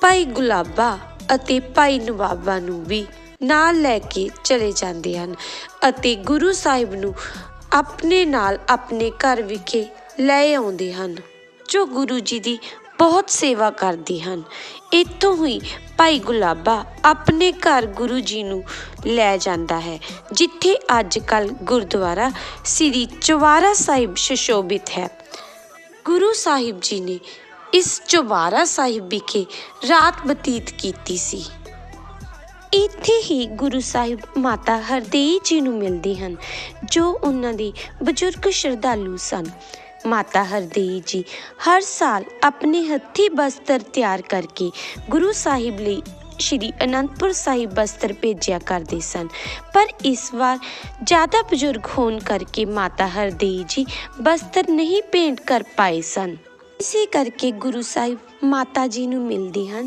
ਭਾਈ ਗੁਲਾਬਾ ਅਤੇ ਭਾਈ ਨਵਾਬਾ ਨੂੰ ਵੀ ਨਾਲ ਲੈ ਕੇ ਚਲੇ ਜਾਂਦੇ ਹਨ ਅਤੇ ਗੁਰੂ ਸਾਹਿਬ ਨੂੰ ਆਪਣੇ ਨਾਲ ਆਪਣੇ ਘਰ ਵਿਖੇ ਲੈ ਆਉਂਦੇ ਹਨ, ਜੋ ਗੁਰੂ ਜੀ ਦੀ ਬਹੁਤ ਸੇਵਾ ਕਰਦੇ ਹਨ। ਇੱਥੋਂ ਹੀ ਭਾਈ ਗੁਲਾਬਾ ਆਪਣੇ ਘਰ ਗੁਰੂ ਜੀ ਨੂੰ ਲੈ ਜਾਂਦਾ ਹੈ, ਜਿੱਥੇ ਅੱਜ ਕੱਲ੍ਹ ਗੁਰਦੁਆਰਾ ਸ੍ਰੀ ਚੁਵਾਰਾ ਸਾਹਿਬ ਸੁਸ਼ੋਭਿਤ ਹੈ। ਗੁਰੂ ਸਾਹਿਬ ਜੀ ਨੇ ਇਸ ਚੁਬਾਰਾ ਸਾਹਿਬ ਵਿਖੇ ਰਾਤ ਬਤੀਤ ਕੀਤੀ ਸੀ। ਇੱਥੇ ਹੀ ਗੁਰੂ ਸਾਹਿਬ ਮਾਤਾ ਹਰਦੇਈ ਜੀ ਨੂੰ ਮਿਲਦੇ ਹਨ, ਜੋ ਉਹਨਾਂ ਦੇ ਬਜ਼ੁਰਗ ਸ਼ਰਧਾਲੂ ਸਨ। ਮਾਤਾ ਹਰਦੇਈ ਜੀ ਹਰ ਸਾਲ ਆਪਣੇ ਹੱਥੀ ਬਸਤਰ ਤਿਆਰ ਕਰਕੇ ਗੁਰੂ ਸਾਹਿਬ ਲਈ ਸ਼੍ਰੀ ਅਨੰਦਪੁਰ ਸਾਹਿਬ ਬਸਤਰ ਭੇਜਿਆ ਕਰਦੇ ਸਨ। ਪਰ ਇਸ ਵਾਰ ਜ਼ਿਆਦਾ ਬਜ਼ੁਰਗ ਹੋਣ ਕਰਕੇ ਮਾਤਾ ਹਰਦੇਈ ਜੀ ਬਸਤਰ ਨਹੀਂ ਭੇਂਟ ਕਰ ਪਾਏ ਸਨ। ਇਸੇ ਕਰਕੇ ਗੁਰੂ ਸਾਹਿਬ ਮਾਤਾ ਜੀ ਨੂੰ ਮਿਲਦੇ ਹਨ।